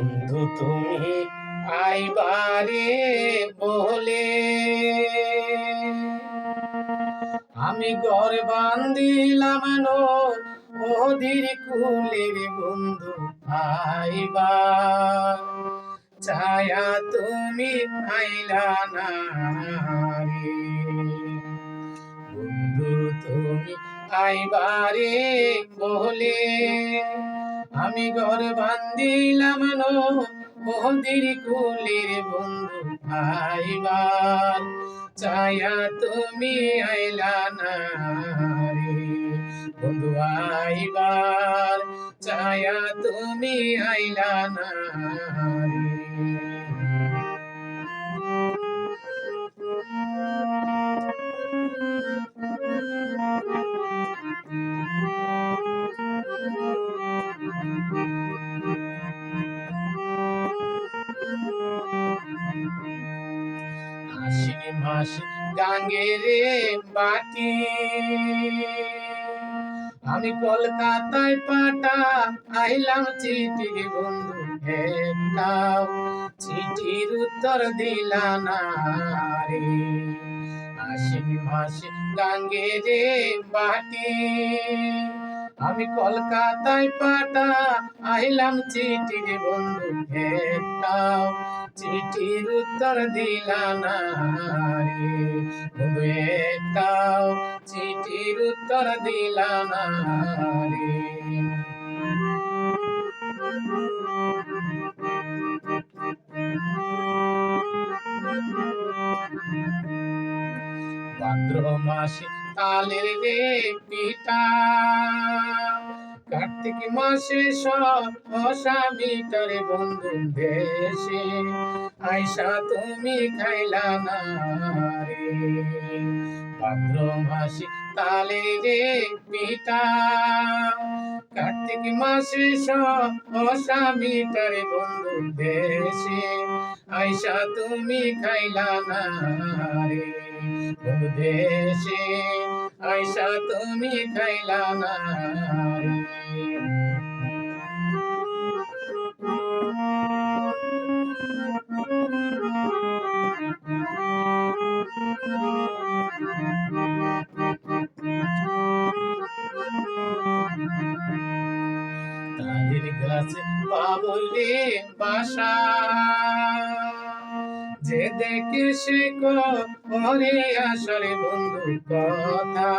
বন্ধু, তুমি আইবারে বলে আমি ঘর বান্দিলাম ওদির কুলের বন্ধু আইবা। ছায়া তুমি আইলা না বন্ধু, তুমি আইবারে বলে আমি ঘর বান্ধিলাম মোহদির কুলের বন্ধু ভাইবার ছায়া তুমি আইলা না রে, বন্ধু আইবার। ছায়া তুমি আইলা না রে মাস গাঙ্গেরে বাটি আমি কলকাতায় পাটা, আইলাম চিঠির বন্ধু একটাও। চিঠির উত্তর দিলা না রে। আশ্বিন মাস গাঙ্গেরে বাটি আমি কলকাতায় পাটা আইলাম চিঠির বন্ধু একটাও। চিঠির উত্তর দিলা না বন্ধু একটাও। চিঠির উত্তর দিলা না রে। মাসে তালের রে পিতা কার্তিক মাসে সব অসামিটারে বন্ধু দেশে আইসা তুমি খাইলা না রে। মাসে তালে রে পিতা। কার্তিক মাসে সব অসামিটারে বন্ধু দেশে আইসা তুমি খাইলা না রে দেশে আইসা তুমি খাইলা না রে তাদের গাছে বাবুলে বাসা। যে দেখে সে করে আসরে বন্ধু কথা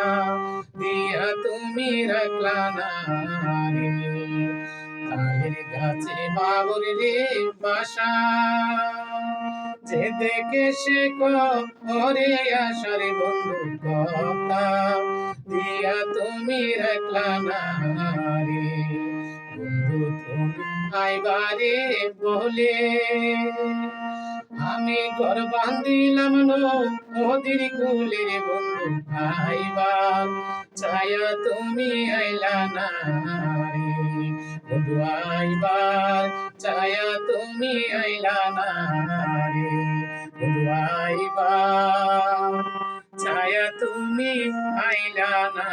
দিয়া তুমি রাখলা না রে। তাদের গাছে বাবুর রে বাসা। যে দেখে সে করে আসরে বন্ধু কথা বন্ধু তুমি আইবারে বলে, আমি ঘর বান্দিলাম নদীর কুলের বন্ধু আইবার ছায়া তুমি আইলা না বন্ধু আইবার। ছায়া তুমি আইলা না রে বন্ধু আইবার। ছায়া তুমি আইলা না